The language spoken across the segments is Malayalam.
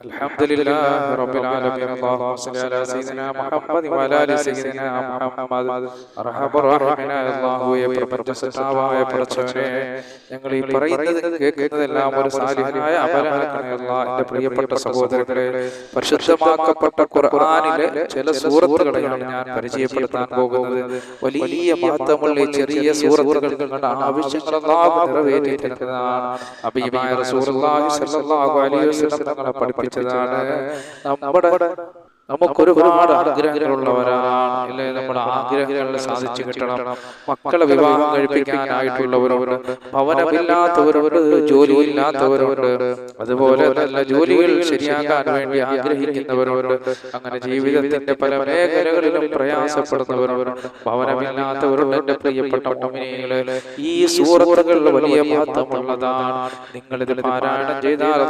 الحمد لله رب العالمين اللهم صل على سيدنا محمد وعلى ال سيدنا محمد അർഹമറാഹിമനായ അല്ലാഹുവേ പ്രപഞ്ച സൃഷ്ടാവായ പടച്ചവനെ ഞങ്ങൾ ഈ പറയുന്നത് കേൾക്കുന്നതെല്ലാം ഒരു സാലിഹായ അമലാക്കണേ അല്ലാ എൻ്റെ പ്രിയപ്പെട്ട സഹോദരങ്ങളെ പരിശുദ്ധമാക്കപ്പെട്ട ഖുർആനിലെ ചില സൂറത്തുകളെയാണ് ഞാൻ പരിചയപ്പെടുത്താൻ പോകുന്നത് വലിയ മഹത്വമുള്ള ഈ ചെറിയ സൂറത്തുകൾ നിങ്ങളുടെ ആവശ്യങ്ങൾ അല്ലാഹു നിറവേറ്റി തരുന്നതാണ് അബീമായ റസൂലുള്ളാഹി സ്വല്ലല്ലാഹു അലൈഹി വസല്ലം തങ്ങളെ പഠിപ്പിച്ചതാണ് നമ്മുടെ നമുക്കൊരുപാട് ആഗ്രഹങ്ങളുള്ളവരാണ്. അല്ലെ? നമ്മുടെ ആഗ്രഹങ്ങൾ സാധിച്ചു കിട്ടണം. മക്കളെ വിവാഹം കഴിപ്പിക്കാനായിട്ടുള്ളവരുണ്ട്. ഭവനമില്ലാത്തവരുണ്ട് ജോലിയില്ലാത്തവരുണ്ട്. അതുപോലെ നല്ല ജോലികൾ ശരിയാക്കാൻ വേണ്ടി ആഗ്രഹിക്കുന്നവരവരുണ്ട് അങ്ങനെ ജീവിതത്തിന്റെ പല മേഖലകളിലും പ്രയാസപ്പെടുന്നവരുണ്ട്. ഭവനമില്ലാത്തവരുണ്ട് എന്റെ പ്രിയപ്പെട്ട ഈ സൂറത്തുകൾ വലിയ മഹത്വമുള്ളതാണ്. നിങ്ങൾ ഇത് പാരായണം ചെയ്താൽ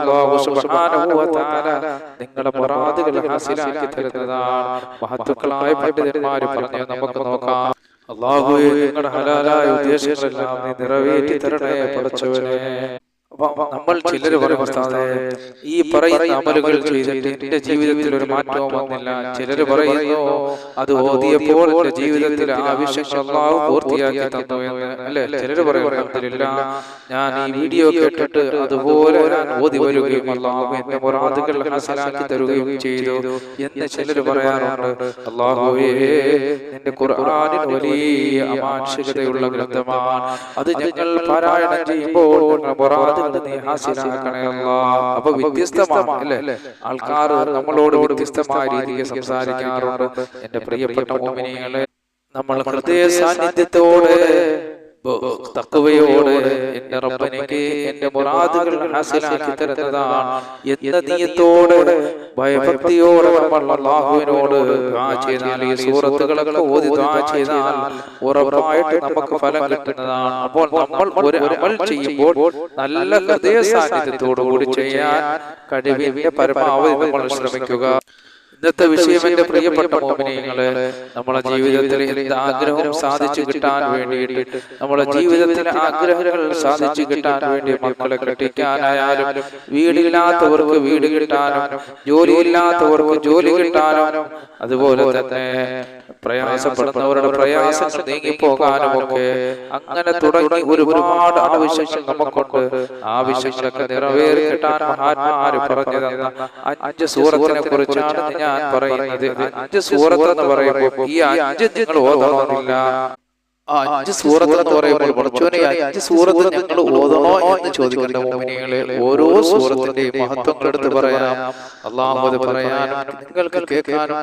നിങ്ങളുടെ മുറാദുകൾ ഹാസിലാക്കി തരുന്നതാണ് മഹത്തുക്കളായ പണ്ഡിതന്മാര് പറഞ്ഞു നമുക്ക് നോക്കാം. അള്ളാഹുവെ നിങ്ങളുടെ ഹലാലായ ഉദ്ദേശങ്ങളെല്ലാം നീ നിറവേറ്റി തരണേ പഠിച്ചവനെ നമ്മൾ ചിലർ പറയും ഈ പറയുന്ന അമലുകൾ ചെയ്തിട്ട് എന്റെ ജീവിതത്തിൽ ഒരു മാറ്റവും വന്നില്ല. ചിലർ പറയുന്നു അത് ഓതിയപ്പോൾ എന്റെ ജീവിതത്തിൽ ആവശ്യങ്ങൾ അല്ലാഹു പൂർത്തിയാക്കി തന്നു എന്ന്. അല്ലെ? ചിലര് പറയുന്നില്ല ഞാൻ ഈ വീഡിയോ കേട്ടിട്ട് അതുപോലെ ഞാൻ ഓതി വരികയും എന്റെ മുറാദുകൾ ഹാസിലാക്കി തരുകയും ചെയ്തു എന്ന് ചിലര് പറയാറുണ്ട്. അള്ളാഹുവേ എന്റെ ഖുർആനിൽ വലിയ അമാനുഷികതയുള്ള ഗ്രന്ഥമാണ്. അത് ഞങ്ങൾ പാരായണം ചെയ്യുമ്പോൾ ഞങ്ങളുടെ മുറാദുകൾ നീ ഹാസിലാക്കണേ അല്ലാ. അപ്പൊ വ്യത്യസ്തമാണ് അല്ലേ? ആൾക്കാർ നമ്മളോട് വ്യത്യസ്തമായ രീതിയിൽ സംസാരിക്കാറുണ്ട്. എന്റെ പ്രിയപ്പെട്ട മോമിനികളെ നമ്മൾ ഹൃദയ സാന്നിധ്യത്തോടെ തക്കവയോടെ എന്റെ റബ്ബനെക്ക് എന്റെ മുറാദുകൾ ഹാസിലാക്കി തരുന്നതാണ്. എന്ന നീയത്തോടെ ഭയഭക്തിയോടെ നമ്മൾ അള്ളാഹുവിനോട് ദുആ ചെയ്താൽ ഈ സൂറത്തുകളൊക്കെ ഓതി ദുആ ചെയ്താൽ ഉറപ്പായിട്ട് നമുക്ക് ഫലം കിട്ടുന്നതാണ്. അപ്പോൾ നമ്മൾ ഒരു അമൽ ചെയ്യുമ്പോൾ നല്ല ഹൃദയ സാന്നിധ്യത്തോടു കൂടി ചെയ്യാൻ കഴിവിന്റെ പരമാവധി നമ്മൾ ശ്രമിക്കുക. ഇന്നത്തെ വിഷയം എന്റെ പ്രിയപ്പെട്ട മോമിനിയങ്ങളെ നമ്മളെ ജീവിതത്തിൽ ആഗ്രഹം സാധിച്ചു കിട്ടാൻ വേണ്ടിയിട്ട് നമ്മളെ ജീവിതത്തിലെ ആഗ്രഹങ്ങൾ സാധിച്ചു കിട്ടാൻ വേണ്ടി മക്കളെ കെട്ടിക്കാനായാലും വീടില്ലാത്തവർക്ക് വീട് കിട്ടാനും ജോലിയില്ലാത്തവർക്ക് ജോലി കിട്ടാനും അതുപോലെ തന്നെ പ്രയാസപ്പെടുന്നവരുടെ പ്രയാസങ്ങൾ നീങ്ങിപ്പോകാനും ഒക്കെ അങ്ങനെ തുടങ്ങി ഒരുപാട് ആവശ്യങ്ങൾ നമുക്കുണ്ട്. ആവശ്യങ്ങളൊക്കെ നിറവേറി കിട്ടാൻ മഹാത്മാര് പറഞ്ഞു തന്ന അഞ്ച് സൂറത്തിനെ കുറിച്ചാണ് ഞാൻ പറയുന്നത്. അഞ്ച് സൂറത്ത് എന്ന് പറയുമ്പോൾ ഈ അഞ്ച് നിങ്ങൾ ആ അഞ്ച് സൂറത്ത് എന്ന് പറയുമ്പോൾ കുറച്ചോനെ അഞ്ച് സൂറത്ത് നിങ്ങൾ ഓതണോ എന്ന് ചോദിക്കേണ്ട മോമിനികളെ ഓരോ സൂറത്തിന്റെയും മഹത്വങ്ങൾ എടുത്ത് പറയാം. അള്ളാഹു അത് പറയാനും നിങ്ങൾക്ക് കേൾക്കാനും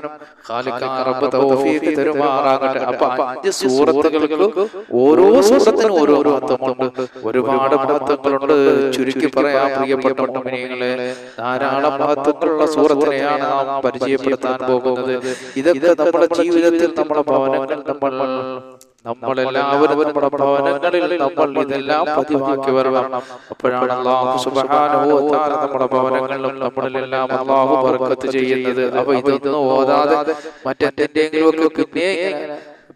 തരുമാറാകട്ടെ. അപ്പൊ അഞ്ച് സൂറത്തുകൾക്ക് ഓരോ സൂറത്തിനും ഓരോ മഹത്വമുണ്ട്. ഒരുപാട് മഹത്വങ്ങളുണ്ട്. ചുരുക്കി പറയാം പ്രിയപ്പെട്ട മോമിനികളെ ധാരാളം മഹത്വങ്ങളുള്ള സൂറത്തിനെയാണ് നാം പരിചയപ്പെടുത്താൻ പോകുന്നത്. ഇതൊക്കെ നമ്മുടെ ജീവിതത്തിൽ നമ്മുടെ ഭവനങ്ങൾ നമ്മൾ നമ്മളെല്ലാവരും നമ്മുടെ ഭവനങ്ങളിൽ നമ്മൾ ഇതെല്ലാം പതിവാക്കി വരണം. അപ്പോഴാണ് അള്ളാഹു സുബ്ഹാനഹു വ തആല നമ്മുടെ ഭവനങ്ങളിലും നമ്മളിലെല്ലാം അള്ളാഹു ബർക്കത്ത് ചെയ്യുന്നത്. അപ്പൊ ഇതൊന്നും ഓതാതെ മറ്റെന്തെങ്കിലും ഒക്കെ പിന്നെ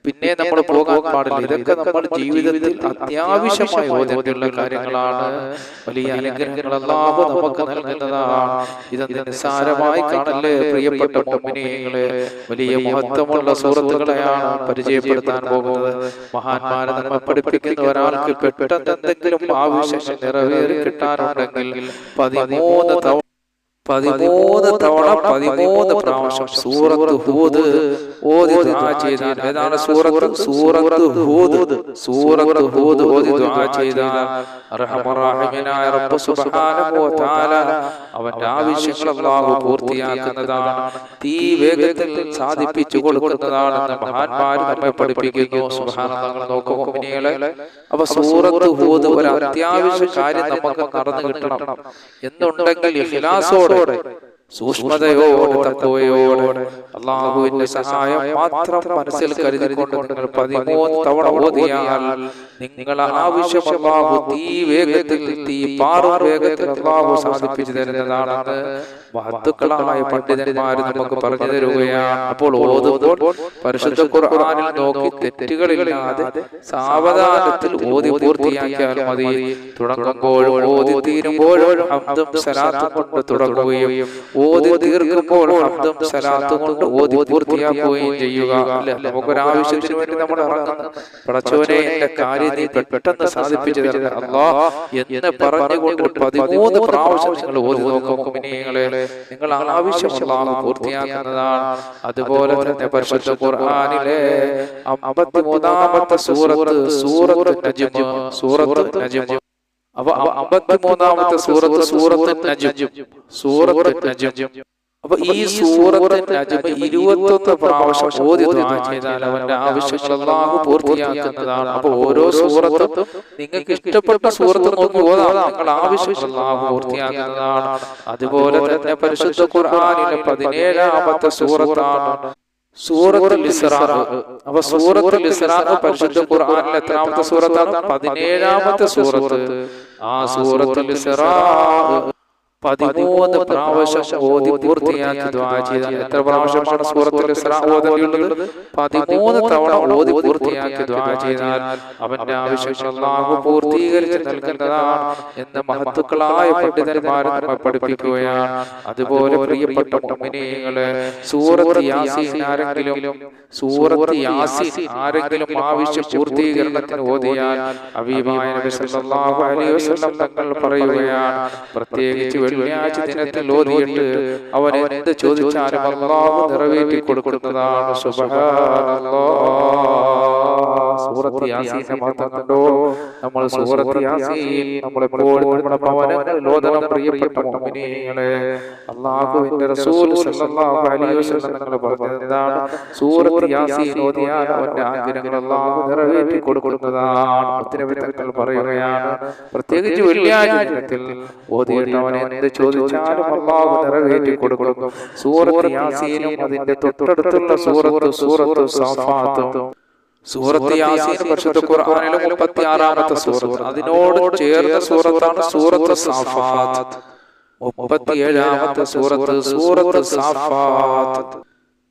പിന്നെ നമ്മൾ പോകാൻ പാടില്ല. ഇതൊക്കെ നമ്മുടെ ജീവിതത്തിൽ അത്യാവശ്യമായി ഓതേണ്ടുള്ള കാര്യങ്ങളാണ്. വലിയ അനുഗ്രഹങ്ങൾ അല്ലാഹു നമുക്ക് നൽകുന്നതാണ്. ഇതൊന്നും നിസ്സാരമായി കാണല്ലേ പ്രിയപ്പെട്ട മുഅ്മിനീങ്ങളെ വലിയ മഹത്വമുള്ള സൂറത്തുകളെയാണ് പരിചയപ്പെടുത്താൻ പോകുന്നത്. മഹാന്മാരെ നമ്മെ പഠിപ്പിക്കുന്ന ഒരാൾക്ക് പെട്ടെന്ന് എന്തെങ്കിലും ആവശ്യം നിറവേറി കിട്ടാനുണ്ടെങ്കിൽ പതിമൂന്ന് തവണ പതിമൂന്ന് സൂറത്ത് ഹൂദ് ഓതി ദുആ സൂറത്ത്? സൂറത്ത് ഹൂദ്. സൂറത്ത് ഹൂദ് ഓതി ദുആ സുബ്ഹാനഹു വ തആല അവന്റെ ആവശ്യങ്ങൾ പൂർത്തിയാക്കുന്നതാണ്. തീ വേഗത്തിൽ സാധിപ്പിച്ചു കൊടുക്കുന്നതാണെന്ന് നമ്മെ പഠിപ്പിക്കുന്നു. സൂറത്ത് ഹൂദ് ഒരു അത്യാവശ്യ കാര്യം നമുക്ക് നടന്നു കിട്ടണം. എന്നുണ്ടെങ്കിൽ ഇഖ്ലാസോടെ സ്നേഹത്തോടെ സൂക്ഷ്മതയോടെ തത്വയോടെ അള്ളാഹുവിന്റെ സഹായം മാത്രം മനസ്സിൽ കരുതിക്കൊണ്ട് നിങ്ങൾ പതിമൂന്ന് തവണ ഓതിയാൽ നിങ്ങളെ ആവശ്യം അള്ളാഹു തീ വേഗത്തിൽ തീ പാറ വേഗത്തിൽ അള്ളാഹു സാധിപ്പിച്ചു തരുന്നതാണെന്ന് മഹത്തുക്കളായ പണ്ഡിതന്മാർ നമുക്ക് പറഞ്ഞു തരുകയാണ്. അപ്പോൾ ഓതുമ്പോൾ പരിശുദ്ധ ഖുർആനിൽ നോക്കി തെറ്റുകളില്ലാതെ സാവധാനത്തിൽ ഓതി പൂർത്തിയാക്കിയാൽ മതി. തുടങ്ങുമ്പോഴും ഓതി തീരുമ്പോഴും അബ്ദും സലാത്തും കൊണ്ട് തുടങ്ങുകയും ഓതി തീർക്കുമ്പോൾ ഹംദും സലാത്തും കൊണ്ട് ഓതി പൂർത്തിയാക്കുകയും ചെയ്യുക. അല്ലെ? നമുക്കൊരാവശ്യത്തിന് വേണ്ടി നമ്മൾ ഇറങ്ങുന്നു. പടച്ചോനെ എന്റെ കാര്യം നീ പെട്ടെന്ന് സാധിപ്പിച്ചു തരണം. അല്ലാ എന്ന് പറഞ്ഞുകൊണ്ട് പതിമൂന്ന് പ്രാവശ്യം നിങ്ങൾ ഓതി നോക്കും നിങ്ങളെ നിങ്ങൾ ആവശ്യം അല്ലാഹു പൂർത്തിയാക്കുന്നതാണ്. അതുപോലെ തന്നെ പരിശുദ്ധ ഖുർആനിലെ അമ്പത്തി മൂന്നാമത്തെ സൂറത്ത് സൂറത്ത് നജ്മ്. സൂറത്ത് നജ്മ്. അപ്പൊ സൂറത്ത് സൂറത്ത് നജ്ം. സൂറത്ത് നജ്ം. അപ്പൊ ഈ സൂറത്ത് നജ്മ് ഇരുപത്തൊന്ന് പ്രാവശ്യം ഓതി ദുആ ചെയ്താൽ അവന്റെ ആവശ്യങ്ങൾ പൂർത്തിയാക്കുന്നതാണ് അപ്പൊ ഓരോ സൂറത്തും നിങ്ങൾക്ക് ഇഷ്ടപ്പെട്ട സൂറത്ത് നോക്കി ഓതാം. നിങ്ങൾ ആവശ്യങ്ങൾ അല്ലാഹു പൂർത്തിയാക്കുന്നതാണ് അതുപോലെ തന്നെ പരിശുദ്ധ ഖുർആനിലെ പതിനേഴാമത്തെ സൂറത്താണ്. സൂറത്തുൽ ഇസ്രാ. അപ്പൊ സൂറത്തുൽ ഇസ്രാ പരിശുദ്ധ ഖുർആനിലെ എത്രാമത്തെ സൂറത്താണ്? പതിനേഴാമത്തെ സൂറത്ത്. ആ സൂറത്തുൽ പതിമൂന്ന് പ്രാവശ്യം ഓതി പൂർത്തിയാക്കി എത്ര പ്രാവശ്യമാണ് സൂറത്തുൽ പതിമൂന്ന് തവണ ഓതി പൂർത്തിയാക്കി ചെയ്താൽ അവന്റെ ആവശ്യം പൂർത്തീകരിച്ച് എന്ന് മഹത്തുക്കളായ പണ്ഡിതന്മാർ പഠിപ്പിക്കുകയാണ്. അതുപോലെ പ്രിയപ്പെട്ട സൂറത്ത് യാസീൻ ആരെങ്കിലും സൂറത്ത് യാസീൻ ആരെങ്കിലും ആവശ്യം പൂർത്തീകരണത്തിന് ഓതിയാൽ ഹബീബായ നബി സല്ലല്ലാഹു അലൈഹി വസല്ലം തങ്ങൾ പറയുകയാണ് പ്രത്യേകിച്ച് വെള്ളിയാഴ്ച ദിനത്തിൽ ഓതിയിട്ട് അവൻ എന്ത് ചോദിച്ചാലും അള്ളാഹു നിറവേറ്റി കൊടുക്കുന്നതാണ് സുബ്ഹാനല്ലാഹ്. സൂറത്ത് യാസീനെ മാത്രം കണ്ടോ നമ്മൾ സൂറത്ത് യാസീൻ നമ്മുടെ ഭവനങ്ങളിൽ പ്രിയപ്പെട്ട മുഅ്മിനീങ്ങളെ അല്ലാഹുവിന്റെ റസൂൽ സല്ലല്ലാഹു അലൈഹി വസല്ലം തങ്ങൾ പറഞ്ഞത് എന്താണ്? സൂറത്ത് യാസീൻ ഓതിയാൽ അവന്റെ ആഗ്രഹങ്ങൾ അല്ലാഹു നിറവേറ്റി കൊടുക്കുന്നതാണ്. പറയുകയാണ് പ്രത്യേകിച്ച് വെള്ളിയാഴ്ച ദിനത്തിൽ എന്ത് ചോദിച്ചാലും അല്ലാഹു നിറവേറ്റി കൊടുക്കും. സൂറത്ത് യാസീനും അതിന്റെ തൊട്ടടുത്തുള്ള സൂറത്ത് സൂറത്ത് സാഫാത്തും സൂറത്ത് യാസീൻ പരിശുദ്ധ ഖുർആനിലെ മുപ്പത്തി ആറാമത്തെ സൂറത്ത്. അതിനോട് ചേർന്ന സൂറത്താണ് സൂറത്ത് സാഫാത്ത്. മുപ്പത്തിയേഴാമത്തെ സൂറത്ത് സൂറത്ത് സാഫാത്ത്.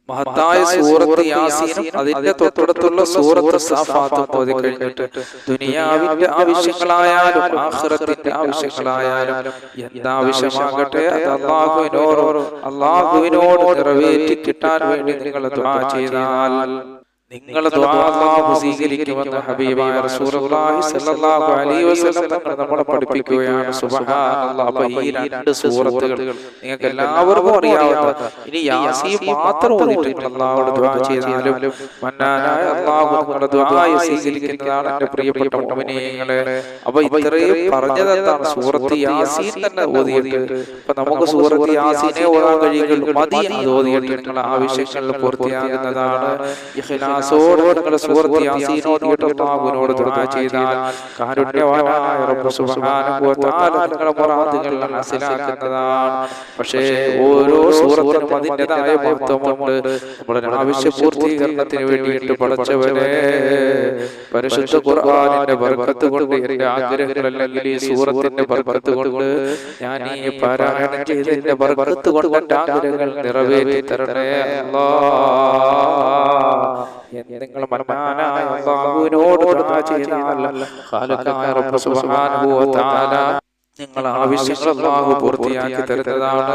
മഹത്തായ സൂറത്ത് യാസീനും അതിന്റെ തൊട്ടടുത്തുള്ള സൂറത്ത് സാഫാത്തും ഓതി കഴിഞ്ഞിട്ട് ദുനിയാവിന്റെ ആവശ്യങ്ങളായാലും ആഖിറത്തിന്റെ ആവശ്യങ്ങളായാലും എന്താവശ്യമാകട്ടെ അത് അള്ളാഹുവിനോട് അള്ളാഹുവിനോട് നിറവേറ്റി കിട്ടാൻ വേണ്ടി നിങ്ങൾ ദുആ ചെയ്താൽ ഹബീബായ റസൂലുള്ളാഹി അലൈഹി വസല്ലം നമ്മളെ പഠിപ്പിക്കുകയാണ്. സുബ്ഹാനല്ലാഹ് അപ്പോൾ ഈ രണ്ട് സൂറത്തുകൾ ഇനി ഓതിട്ട് അല്ലാഹുവോട് ദുആ ചെയ്താലും പ്രിയപ്പെട്ട അപ്പോൾ ഇത്രയും സൂറത്ത് തന്നെ അപ്പോൾ നമുക്ക് സൂറത്ത് ഓതാൻ ആവശ്യങ്ങൾ പൂർത്തിയാകുന്നതാണ്. നിങ്ങൾ സൂറത്ത് യാസീൻ ഓതിയിട്ട് അല്ലാഹുവിനോട് ദുആ ചെയ്താൽ കാരുണ്യവാനായ റബ്ബ് സുബ്ഹാനഹു വ തആല നിങ്ങളുടെ മുറാദുകൾ പക്ഷേ ഓരോ സൂറത്തിനും അതിന്റെതായ മഹത്വമുണ്ട്. നമ്മുടെ ആവശ്യ പൂർത്തീകരണത്തിന് വേണ്ടിയിട്ട് പടച്ചവനെ പരിശുദ്ധ ഖുർആനിന്റെ ബർക്കത്ത് കൊണ്ട് എന്റെ ആഗ്രഹങ്ങൾ ഈ സൂറത്തിന്റെ ബർക്കത്ത് കൊണ്ട് ഞാൻ ഈ പാരായണം ചെയ്തതിന്റെ ബർക്കത്ത് കൊണ്ട് എന്റെ ആഗ്രഹങ്ങൾ നിറവേറ്റി തരണേ അല്ലാ നിങ്ങൾ മന്മാനായ അല്ലാഹുവിനോട് ദുആ ചെയ്താൽ ഖാലിഖായ റബ്ബ് സുബ്ഹാനഹു വ തആല നിങ്ങൾ ആവശ്യങ്ങൾ പൂർത്തിയാക്കി തരുന്നതാണ്.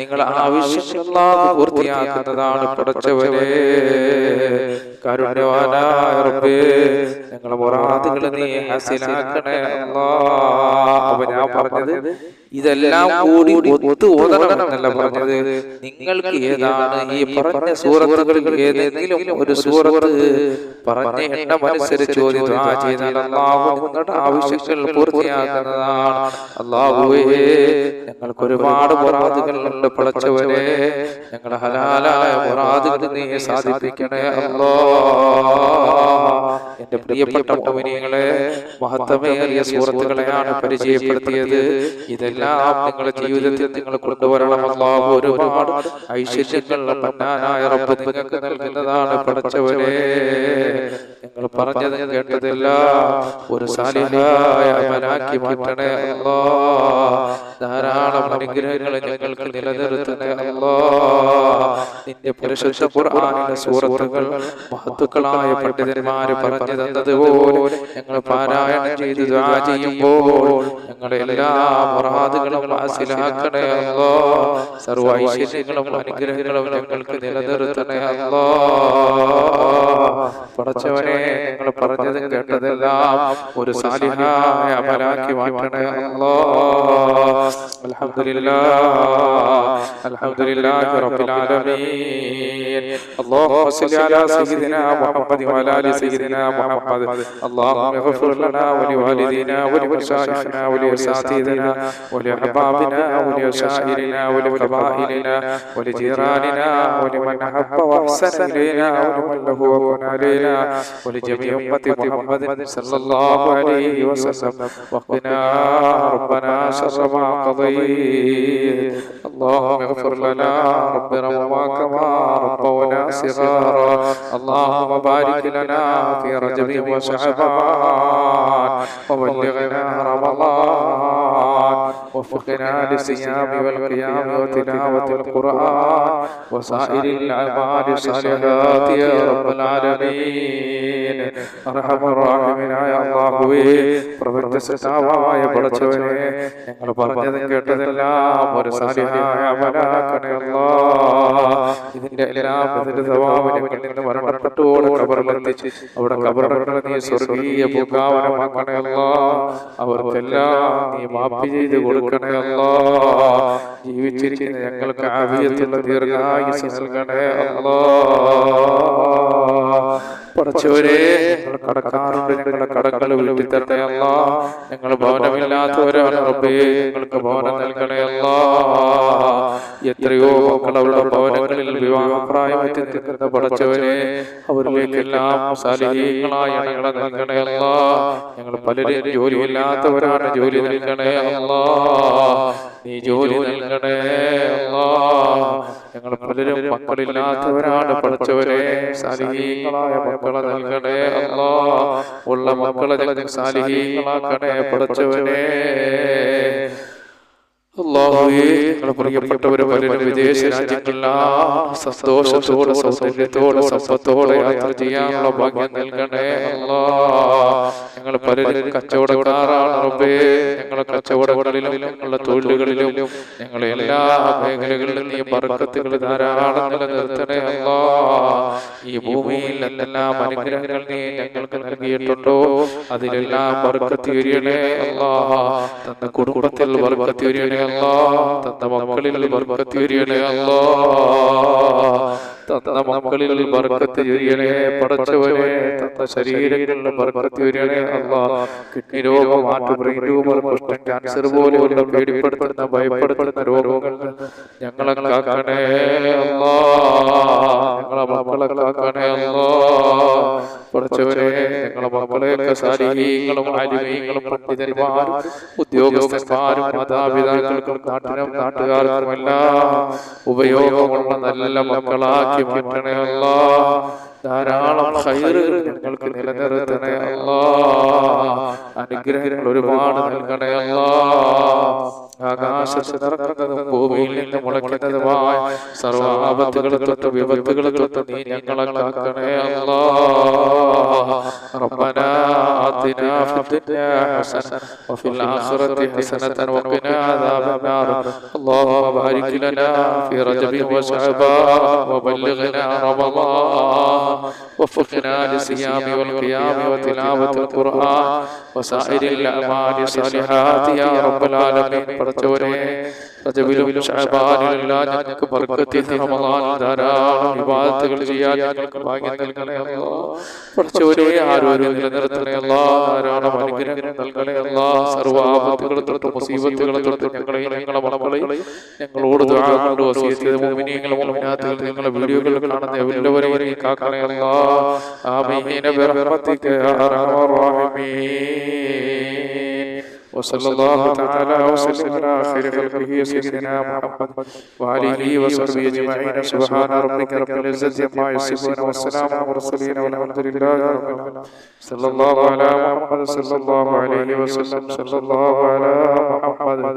നിങ്ങൾ ആവശ്യങ്ങൾ പൂർത്തിയാക്കുന്നതാണ് പടച്ചവരെ. ഞങ്ങളെ ഞാൻ പറഞ്ഞത് ഇതെല്ലാം കൂടി ഓതണമെന്നല്ല പറഞ്ഞത്. നിങ്ങൾക്ക് ഏതാണ് ഈ പറഞ്ഞ സൂറത്തുകളിൽ ഏതെങ്കിലും ഒരു സൂറത്ത് പറഞ്ഞ എണ്ണമനുസരിച്ച് ആവശ്യങ്ങൾ പൂർത്തിയാക്കുന്നതാണ്. ഞങ്ങൾക്ക് ഒരുപാട് മുറാദുകളുണ്ട് പിളച്ചവരെ ഞങ്ങളുടെ ഹലാലായ മുറാദുകൾ നീ സാധിപ്പിക്കണേ അല്ലാ. എന്റെ പ്രിയപ്പെട്ട മുഅ്മിനീങ്ങളെ മഹത്വമേറിയ സൂറത്തുകളെയാണ് പരിചയപ്പെടുത്തിയത്. ഇതെല്ലാം നിങ്ങളുടെ ജീവിതത്തിൽ നിങ്ങൾ കൊണ്ടുവരണം. അല്ലാഹു ഒരുപാട് ഐശ്വര്യങ്ങളുടെ പന്നാനായ റബ്ബ് നിങ്ങൾക്ക് നൽകുന്നതാണ് പഠിച്ചവരെ. നിങ്ങൾ പറഞ്ഞത് കേട്ടതെല്ലാം. ഒരു സാലിഹായ അമലാക്കി മാറ്റണേ അല്ലോ ധാരാളം അനുഗ്രഹങ്ങൾ ഞങ്ങൾക്ക് നിലനിർത്തണേ അല്ലോ നിന്റെ പരിശുദ്ധ ഖുർആനിലെ സൂറത്തുകൾ മഹത്തുക്കളായ പണ്ഡിതന്മാര് പറഞ്ഞു തന്നതുപോലെ ഞങ്ങൾ പാരായണം ചെയ്ത് ചെയ്യുമ്പോൾ ഞങ്ങളുടെ എല്ലാ മുറാദുകളും ഹാസിലാക്കണേ അല്ലാ സർവ്വ ഐശ്വര്യങ്ങളും അനുഗ്രഹങ്ങളും ഞങ്ങൾക്ക് നിലനിർത്തണേ അല്ലാ പടച്ചവനെ ഞങ്ങൾ പറഞ്ഞത് കേട്ടതെല്ലാം ഒരു സാലിഹായ അമലാക്കി മാറ്റണേ അല്ലാ അൽഹംദുലില്ലാഹ് അൽഹംദുലില്ലാഹി റബ്ബിൽ ആലമീൻ اللهم صل على سيدنا محمد وعلى ال سيدنا محمد اللهم اغفر لنا ولوالدينا ولمشايخنا ولاساتذتنا ولأحبابنا ولأشائرنا ولقبائلنا ولجيراننا ولمن أحب وأحسن إلينا ولمن له وكن علينا ولجميع أمة محمد صلى الله عليه وسلم وقنا ربنا شر ما قضيت اللهم اغفر لنا رب رحمنا كما ربونا صغارا اللهم بارك لنا في رجب وشعبان وبلغنا رمضان وفقنا للصيام والقيام وتلاوة القرآن وسائر الأعمال الصالحات يا رب العالمين أرحم الراحمين يا الله പ്രപഞ്ച സൃഷ്ടാവായ പടച്ചവനെ ഞങ്ങൾ പറഞ്ഞതും കേട്ടതെല്ലാം ഒരു സാലിഹായ അമലാക്കണേ അല്ലാ ഇതിന്റെ എല്ലാ ബദലതവാമനങ്ങളിൽ നിന്ന് മരണപ്പെട്ടോട് കബറിലെത്തിച്ച് അവിടെ കബറടങ്ങളെ നീ സ്വർഗീയ പൂങ്കാവനമാക്കണേ അല്ലാ അവർക്കെല്ലാം നീ മാപ്പി ചെയ്ത് കൊടുക്കണേ അല്ലാ. ജീവിച്ചിരിക്കുന്ന ഞങ്ങൾക്ക് ആവിയത്തുള്ള ദീർഘായുസ് നൽകണേ അല്ലാ. പടച്ചവരെ ഞങ്ങൾ കടക്കാറുണ്ട് ഞങ്ങളുടെ കടങ്ങൾ വീട്ടിൽ തരണേ അല്ല ഞങ്ങൾ ഭവനമില്ലാത്തവരാണ് റബ്ബേ. ഞങ്ങൾക്ക് ഭവനം നൽകണേ അല്ല എത്രയോ മക്കൾ അവരുടെ ഭവനങ്ങളിൽ വിവാഹപ്രായം എത്തി നിൽക്കുന്ന പടച്ചവരെ അവരിലേക്കെല്ലാം സാലിഹീങ്ങളായ ഞങ്ങളെ നൽകണേ അല്ല ഞങ്ങൾ പലരും ജോലിയില്ലാത്തവരാണ് ജോലി നൽകണേ അല്ല നീ ജോലി നൽകണേ അല്ലാ ഞങ്ങൾ പലരും മക്കളില്ലാത്തവരാണ് പഠിച്ചവരെ. മക്കളെ നൽകണേ ഉള്ള മക്കളെ സാലിഹീങ്ങളാക്കണേ പഠിച്ചവനെ. സന്തോഷത്തോടെ സൗന്ദര്യത്തോടെ സമ്പത്തോടെ യാത്ര ചെയ്യാനുള്ള ഭാഗ്യം നൽകണേ അല്ലാ. പലരും കച്ചവടക്കാരാണ് റബ്ബേ ഞങ്ങളുടെ കച്ചവടങ്ങളിലും ഞങ്ങളുടെ തൊഴിലുകളിലും ഞങ്ങളെ എല്ലാ മേഖലകളിലും നീ ബർക്കത്തുകൾ ധാരാളം നിലനിർത്തണേ അല്ലാ. ഈ ഭൂമിയിൽ എന്തെല്ലാം അനുഗ്രഹങ്ങൾ നീ ഞങ്ങൾക്ക് നൽകിയിട്ടുണ്ടോ? അതിലെല്ലാം ബർക്കത്ത് ഉയരണേ അല്ലാ. തന്ന കുടുംബത്തിൽ ബർക്കത്ത് ഉയരണേ അല്ലാ. തന്ന മക്കളിൽ ബർക്കത്ത് ഉയരണേ അല്ലാ. തന്ന മക്കളിൽ ബർക്കത്ത് ബർക്കത്ത് ട്യൂമർ ക്യാൻസർ പോലെയുള്ള പേടിപ്പെടുത്തുന്ന ഭയപ്പെടുത്തുന്ന രോഗങ്ങൾ ഞങ്ങളെ കാക്കണേ ഞങ്ങളെ മക്കളെ കാക്കണേ പടച്ചവനെ ഞങ്ങളെ മക്കളെയൊക്കെ ശാരീരികളും ആരോഗ്യങ്ങളും പണ്ഡിതന്മാരും ഉദ്യോഗസ്ഥന്മാരും മാതാപിതാക്കൾക്കും നാട്ടിനും നാട്ടുകാർക്കും എല്ലാം ഉപയോഗമുള്ള നല്ല മക്കളാക്കി മാറ്റണേ അല്ലാ. ധാരാളം ഹൈറുകൾ ഞങ്ങൾക്ക് നിലനിർത്തണേ അല്ലാ അനുഗ്രഹങ്ങൾ ഒരുപാട് നൽകണേ അല്ലാ ആകാശത്ത് നിറക്കുന്നതും ഭൂമിയിൽ നിന്ന് മുളയ്ക്കുന്നതുമായ സർവാപത്തുകൾ തൊട്ട് വിപത്തുകൾ തൊട്ട് നീ ഞങ്ങളെ കാക്കണേ അല്ലാ ربنا آتنا في الدنيا حسنة وفي الآخرة حسنة وقنا عذاب النار اللهم بارك لنا في رجب وشعبان وبلغنا رمضان وفقنا للصيام والقيام وتلاوة القرآن وسائر الأعمال الصالحات يا رب العالمين പടച്ചവനെ റജബിലും ഷഅബാനിലെല്ലാം ഞങ്ങൾക്ക് ബർക്കത്തിൽ റമളാൻ ധാരാളം വിവാദത്തുകൾ ചെയ്യാൻ ഞങ്ങൾക്ക് ഭാഗ്യം നൽകണേ അല്ലാ. പടച്ചവനെ ആരോഗ്യം നിലനിർത്തണേ അല്ലാ. ധാരാളം അനുഗ്രഹങ്ങൾ നൽകണേ അല്ലാ. സർവാപത്തുകൾ തൊട്ട് മുസീബത്തുകളെ തൊട്ട് ഞങ്ങളെ ഞങ്ങളെ മക്കളെ ഞങ്ങളോട് കൊണ്ട് മുഅ്മിനീങ്ങളെ ചെയ്ത മുഅ്മിനീങ്ങൾ മുഅ്മിനാത്തുകൾ ഞങ്ങളെ വീഡിയോകൾ കാണുന്ന എല്ലാവരെയും കാക്കണേ അല്ലാ. ആമീൻ. ബിറഹ്മതിക അർഹമർ റഹീമീൻ. وصلى الله تعالى وسلم على خير خلقه سيدنا محمد وآله وصحبه أجمعين. سبحان ربك رب العزة عما يصفون والسلام على المرسلين والحمد لله رب العالمين. صلى الله على محمد صلى الله عليه وسلم. صلى الله على محمد.